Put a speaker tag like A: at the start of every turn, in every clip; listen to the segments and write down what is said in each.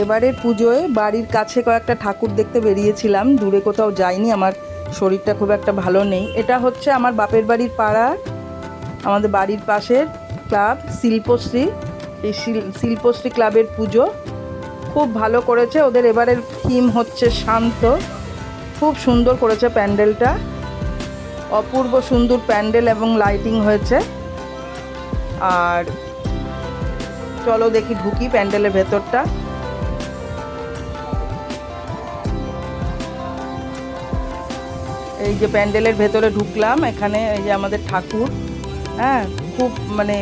A: এবারের পুজোয় বাড়ির কাছে কয়েকটা ঠাকুর দেখতে বেরিয়েছিলাম। দূরে কোথাও যাইনি, আমার শরীরটা খুব একটা ভালো নেই। এটা হচ্ছে আমার বাপের বাড়ির পাড়া, আমাদের বাড়ির পাশের ক্লাব, শিল্পশ্রী। এই শিল- শিল্পশ্রী ক্লাবের পুজো খুব ভালো করেছে। ওদের এবারের থিম হচ্ছে শান্ত। খুব সুন্দর করেছে প্যান্ডেলটা। অপূর্ব সুন্দর প্যান্ডেল এবং লাইটিং হয়েছে। আর চলো দেখি ঢুকি প্যান্ডেলের ভেতরটা। এই যে প্যান্ডেলের ভেতরে ঢুকলাম, এখানে এই যে আমাদের ঠাকুর হ্যাঁ খুব মানে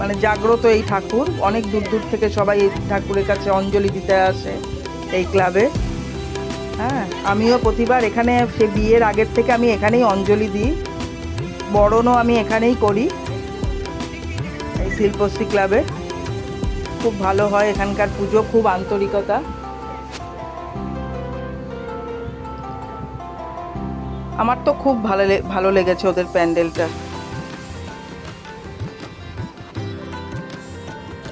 A: মানে জাগ্রত এই ঠাকুর। অনেক দূর দূর থেকে সবাই এই ঠাকুরের কাছে অঞ্জলি দিতে আসে এই ক্লাবে। হ্যাঁ আমিও প্রতিবার এখানে সে বিয়ের আগের থেকে আমি এখানেই অঞ্জলি দিই। বরণও আমি এখানেই করি এই শিল্পশ্রী ক্লাবে। খুব ভালো হয় এখানকার পুজো, খুব আন্তরিকতা। আমার তো খুব ভালো ভালো লেগেছে ওদের প্যান্ডেলটা।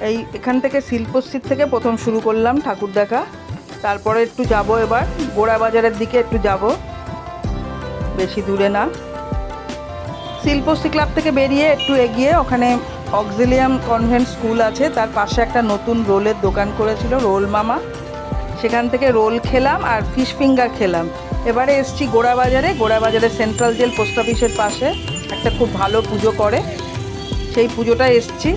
A: এই এখান থেকে শিল্পশ্রীর থেকে প্রথম শুরু করলাম ঠাকুর দেখা। তারপরে একটু যাব এবার। গোড়া বাজারের দিকে একটু যাব। বেশি দূরে না। শিল্পশ্রী ক্লাব থেকে বেরিয়ে একটু এগিয়ে ওখানে অক্সিলিয়াম কনভেন্ট স্কুল আছে। তার পাশে একটা নতুন রোলের দোকান করেছিল রোল মামা। সেখান থেকে রোল খেলাম আর ফিশ ফিঙ্গার খেলাম। এবারে এসছি গোড়া বাজারে সেন্ট্রাল জেল পোস্ট অফিসের পাশে। একটা খুব ভালো পুজো করে। সেই পুজোটা এসছি।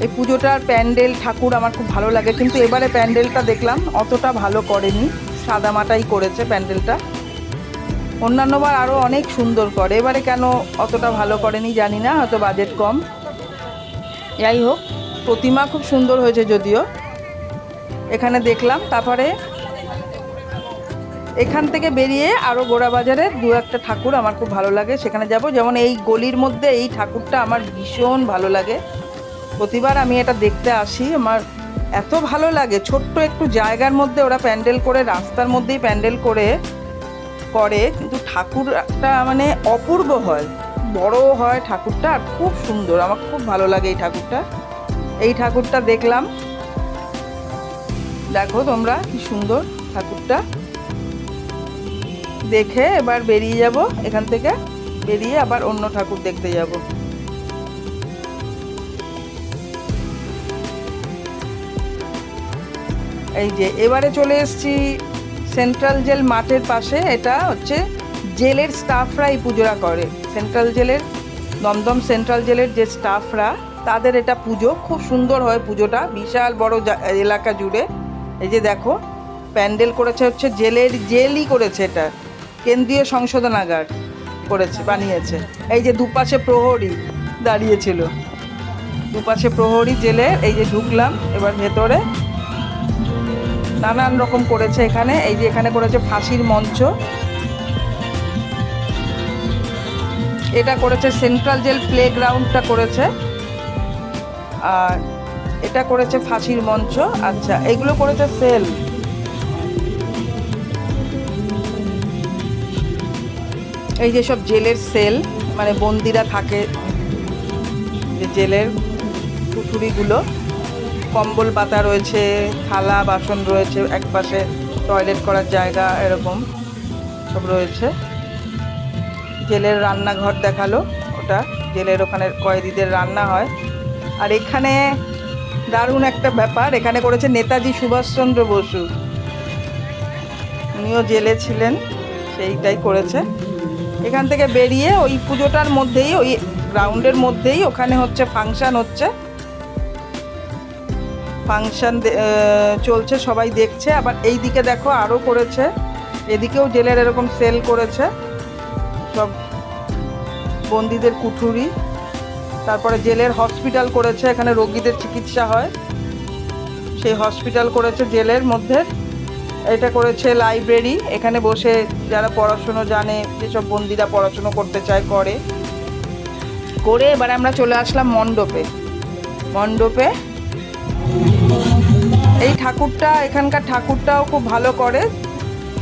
A: এই পুজোটার প্যান্ডেল ঠাকুর আমার খুব ভালো লাগে। কিন্তু এবারে প্যান্ডেলটা দেখলাম, অতটা ভালো করেনি। সাদামাটাই করেছে প্যান্ডেলটা। অন্যান্যবার আরও অনেক সুন্দর করে। এবারে কেন অতটা ভালো করেনি জানি না, হয়তো বাজেট কম। যাই হোক, প্রতিমা খুব সুন্দর হয়েছে যদিও। এখানে দেখলাম, তারপরে এখান থেকে বেরিয়ে আরও গোড়া বাজারে দু একটা ঠাকুর আমার খুব ভালো লাগে। সেখানে যাব। যেমন এই গলির মধ্যে এই ঠাকুরটা আমার ভীষণ ভালো লাগে। প্রতিবার আমি এটা দেখতে আসি। আমার এত ভালো লাগে। ছোট্ট একটু জায়গার মধ্যে ওরা প্যান্ডেল করে, রাস্তার মধ্যেই প্যান্ডেল করে করে। কিন্তু ঠাকুরটা মানে অপূর্ব হয়। বড় হয় ঠাকুরটা আর খুব সুন্দর। আমার খুব ভালো লাগে এই ঠাকুরটা। এই ঠাকুরটা দেখলাম। দেখো তোমরা কি সুন্দর ঠাকুরটা। দেখে এবার বেরিয়ে যাব। এখান থেকে বেরিয়ে আবার অন্য ঠাকুর দেখতে যাব। এই যে, এবারে চলে এসছি সেন্ট্রাল জেল মাঠের পাশে। এটা হচ্ছে জেলের স্টাফরা এই পুজোটা করে। সেন্ট্রাল জেলের, দমদম সেন্ট্রাল জেলের যে স্টাফরা তাদের এটা পুজো। খুব সুন্দর হয় পুজোটা। বিশাল বড় এলাকা জুড়ে। এই যে দেখো, প্যান্ডেল করেছে হচ্ছে জেলের জেলই করেছে এটা। কেন্দ্রীয় সংশোধনাগার করেছে, বানিয়েছে। এই যে দুপাশে প্রহরী দাঁড়িয়েছিল। দুপাশে প্রহরী জেলে এই যে ঢুকলাম, এবার ভেতরে। নানান রকম করেছে এখানে, এই যে এখানে করেছে ফাঁসির মঞ্চ। এটা করেছে সেন্ট্রাল জেল প্লে গ্রাউন্ডটা করেছে। আর এটা করেছে ফাঁসির মঞ্চ। আচ্ছা এগুলো করেছে সেল। এই যে সব জেলের সেল মানে বন্দিরা থাকে যে জেলের কুঠুরিগুলো কম্বল পাতা রয়েছে, থালা, বাসন রয়েছে এক পাশে টয়লেট করার জায়গা এরকম সব রয়েছে। জেলের রান্নাঘর দেখাল ওটা, জেলের ওখানে কয়েদিদের রান্না হয়। আর এখানে দারুণ একটা ব্যাপার, এখানে করেছে নেতাজি সুভাষচন্দ্র বসু। উনিও জেলে ছিলেন, সেইটাই করেছে। এখান থেকে বেরিয়ে ওই পুজোটার মধ্যেই, ওই গ্রাউন্ডের মধ্যেই ওখানে হচ্ছে ফাংশান হচ্ছে। ফাংশন চলছে, সবাই দেখছে। আবার এই দিকে দেখো আরও করেছে। এদিকেও জেলের এরকম সেল করেছে। সব বন্দীদের কুঠুরি। তারপরে জেলের হসপিটাল করেছে, এখানে রোগীদের চিকিৎসা হয়। সেই হসপিটাল করেছে জেলের মধ্যে। এটা করেছে লাইব্রেরি এখানে বসে যারা পড়াশুনো জানে, যেসব বন্দিরা পড়াশুনো করতে চায়, করে। করে এবার আমরা চলে আসলাম মণ্ডপে। মণ্ডপে এই ঠাকুরটা, এখানকার ঠাকুরটাও খুব ভালো করে।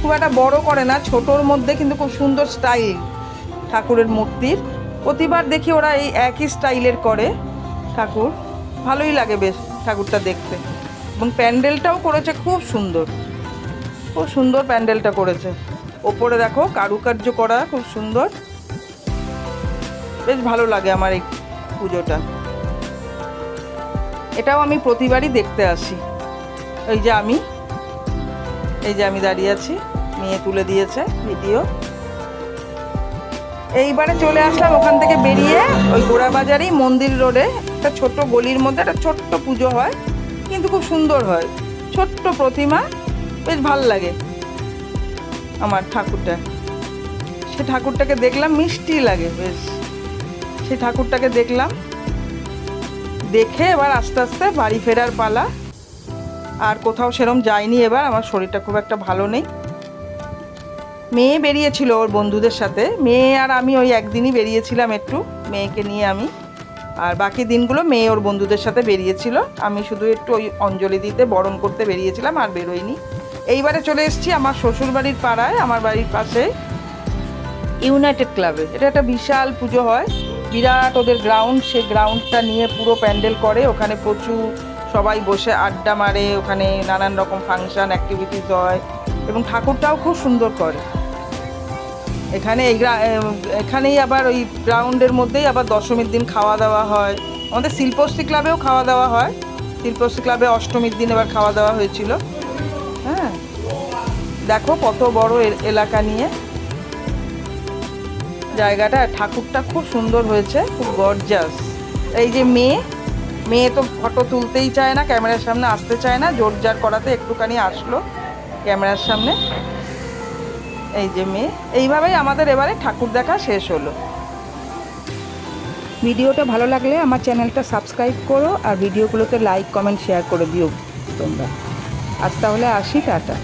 A: খুব একটা বড় করে না, ছোটোর মধ্যে কিন্তু খুব সুন্দর স্টাইল ঠাকুরের মূর্তির। প্রতিবার দেখি ওরা এই একই স্টাইলের করে ঠাকুর। ভালোই লাগে বেশ ঠাকুরটা দেখতে। এবং প্যান্ডেলটাও করেছে খুব সুন্দর। খুব সুন্দর প্যান্ডেলটা করেছে। ওপরে দেখো কারুকার্য করা খুব সুন্দর। বেশ ভালো লাগে আমার এই পুজোটা। এটাও আমি প্রতিবারই দেখতে আসি। এই যে আমি, এই যে আমি দাঁড়িয়ে আছি, মেয়ে তুলে দিয়েছে ভিডিও। এইবারে চলে আসলাম ওখান থেকে বেরিয়ে ওই গোড়াবাজারেই মন্দির রোডে। একটা ছোট্ট গলির মধ্যে একটা ছোট্ট পুজো হয়, কিন্তু খুব সুন্দর হয়। ছোট্ট প্রতিমা বেশ ভালো লাগে আমার ঠাকুরটা। সে ঠাকুরটাকে দেখলাম মিষ্টি লাগে, বেশ। সেই ঠাকুরটাকে দেখলাম, দেখে এবার আস্তে আস্তে বাড়ি ফেরার পালা। আর কোথাও সেরম যায়নি এবার, আমার শরীরটা খুব একটা ভালো নেই। মেয়ে বেরিয়েছিল ওর বন্ধুদের সাথে। মেয়ে আর আমি ওই একদিনই বেরিয়েছিলাম একটু, মেয়েকে নিয়ে আমি। আর বাকি দিনগুলো মেয়ে ওর বন্ধুদের সাথে বেরিয়েছিল। আমি শুধু একটু ওই অঞ্জলি দিতে, বরণ করতে বেরিয়েছিলাম, আর বেরোইনি এইবারে চলে এসেছি আমার শ্বশুরবাড়ির পাড়ায় আমার বাড়ির পাশে। ইউনাইটেড ক্লাবে এটা একটা বিশাল পুজো হয়। বিরাট ওদের গ্রাউন্ড সেই গ্রাউন্ডটা নিয়ে পুরো প্যান্ডেল করে। ওখানে প্রচুর সবাই বসে আড্ডা মারে ওখানে নানান রকম ফাংশন অ্যাক্টিভিটিস হয়। এবং ঠাকুরটাও খুব সুন্দর করে। এখানে এই গ্রা- এখানেই আবার ওই গ্রাউন্ডের মধ্যেই আবার দশমীর দিন খাওয়া দাওয়া হয়। আমাদের শিল্পশ্রী ক্লাবেও খাওয়া দাওয়া হয়। শিল্পশ্রী ক্লাবে অষ্টমীর দিন এবার খাওয়া দাওয়া হয়েছিল। হ্যাঁ। দেখো কত বড় এলাকা নিয়ে। জায়গাটা, ঠাকুরটা খুব সুন্দর হয়েছে, খুব গর্জাস এই যে মেয়ে মেয়ে তো ফটো তুলতেই চায় না, ক্যামেরার সামনে আসতে চায় না, জোর জার করাতে একটুখানি আসলো ক্যামেরার সামনে। এই যে মেয়ে, এইভাবেই আমাদের এবারে ঠাকুর দেখা শেষ হলো।
B: ভিডিওটা ভালো লাগলে আমার চ্যানেলটা সাবস্ক্রাইব করো আর ভিডিওগুলোতে লাইক কমেন্ট শেয়ার করে দিও তোমরা। আজ তাহলে আসি টাটা।